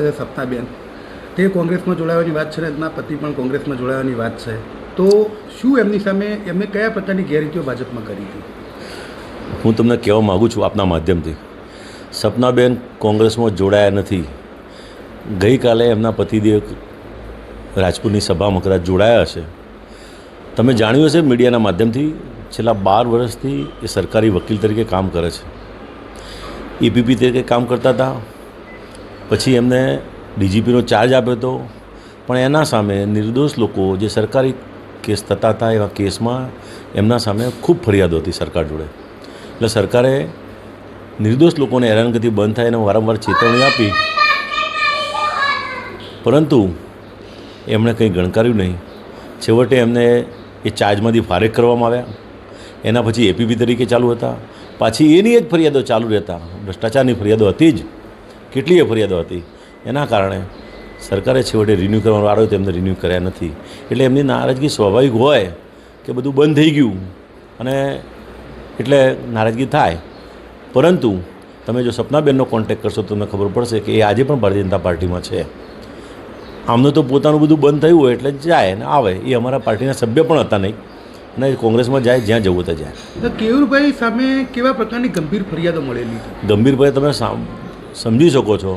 છે સપનાબેન તે કોંગ્રેસમાં જોડાવાની વાત છે ને, એમના પતિ પણ કોંગ્રેસમાં જોડાવાની વાત છે. તો શું એમની સામે, એમને કયા પ્રકારની ગેરરીતિઓ ભાજપમાં કરી હતી? હું તમને કહેવા માગું છું આપના માધ્યમથી. સપનાબેન કોંગ્રેસમાં જોડાયા નથી. ગઈકાલે એમના પતિદેવ રાજપૂતની સભામાં કદાચ જોડાયા હશે. તમે જાણ્યું હશે મીડિયાના માધ્યમથી છેલ્લા બાર વર્ષથી એ સરકારી વકીલ તરીકે કામ કરે છે. ઈપીપી તરીકે કામ કરતા હતા. પછી એમને ડીજીપીનો ચાર્જ આપ્યો હતો પણ એના સામે નિર્દોષ લોકો જે સરકારી કેસ થતા હતા એવા કેસમાં એમના સામે ખૂબ ફરિયાદો હતી સરકાર જોડે. એટલે સરકારે નિર્દોષ લોકોને હેરાનગતિ બંધ થાય એને વારંવાર ચેતવણી આપી. પરંતુ એમણે કંઈ ગણકાર્યું નહીં. છેવટે એમને એ ચાર્જમાંથી ફારેક કરવામાં આવ્યા. એના પછી એપીપી તરીકે ચાલુ હતા. પાછી એની જ ફરિયાદો ચાલુ રહેતા. ભ્રષ્ટાચારની ફરિયાદો હતી જ. કેટલીય ફરિયાદો હતી. એના કારણે સરકારે છેવટે રિન્યૂ કરવાનો વારો તેમને રિન્યૂ કર્યા નથી. એટલે એમની નારાજગી સ્વાભાવિક હોય કે બધું બંધ થઈ ગયું અને એટલે નારાજગી થાય. પરંતુ તમે જો સપનાબેનનો કોન્ટેક કરશો તો તમને ખબર પડશે કે એ આજે પણ ભારતીય જનતા પાર્ટીમાં છે. આમનું તો પોતાનું બધું બંધ થયું હોય એટલે જાય ને આવે. એ અમારા પાર્ટીના સભ્ય પણ હતા નહીં. અને કોંગ્રેસમાં જાય જ્યાં જવું ત્યાં જાય. તો કેયુરભાઈ સામે કેવા પ્રકારની ગંભીર ફરિયાદો મળેલી? ગંભીર ગંભીરભાઈ તમે સામ- સમજી શકો છો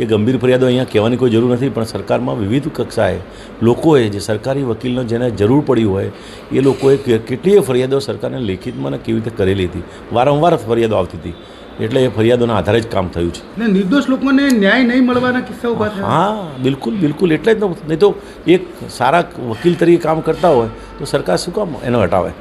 એ ગંભીર ફરિયાદો અહીંયા કહેવાની કોઈ જરૂર નથી પણ સરકારમાં વિવિધ કક્ષાએ લોકોએ જે સરકારી વકીલનો જેને જરૂર પડી હોય એ લોકોએ કેટલીય ફરિયાદો સરકારને લેખિતમાં કેવી રીતે કરેલી હતી. વારંવાર ફરિયાદો આવતી હતી. એટલે એ ફરિયાદોના આધારે જ કામ થયું છે. ને નિર્દોષ લોકોને ન્યાય નહીં મળવાના કિસ્સાઓ ઊભા હા બિલકુલ બિલકુલ. એટલે જ નહીં તો એક સારા વકીલ તરીકે કામ કરતા હોય તો સરકાર શું કામ એને હટાવે?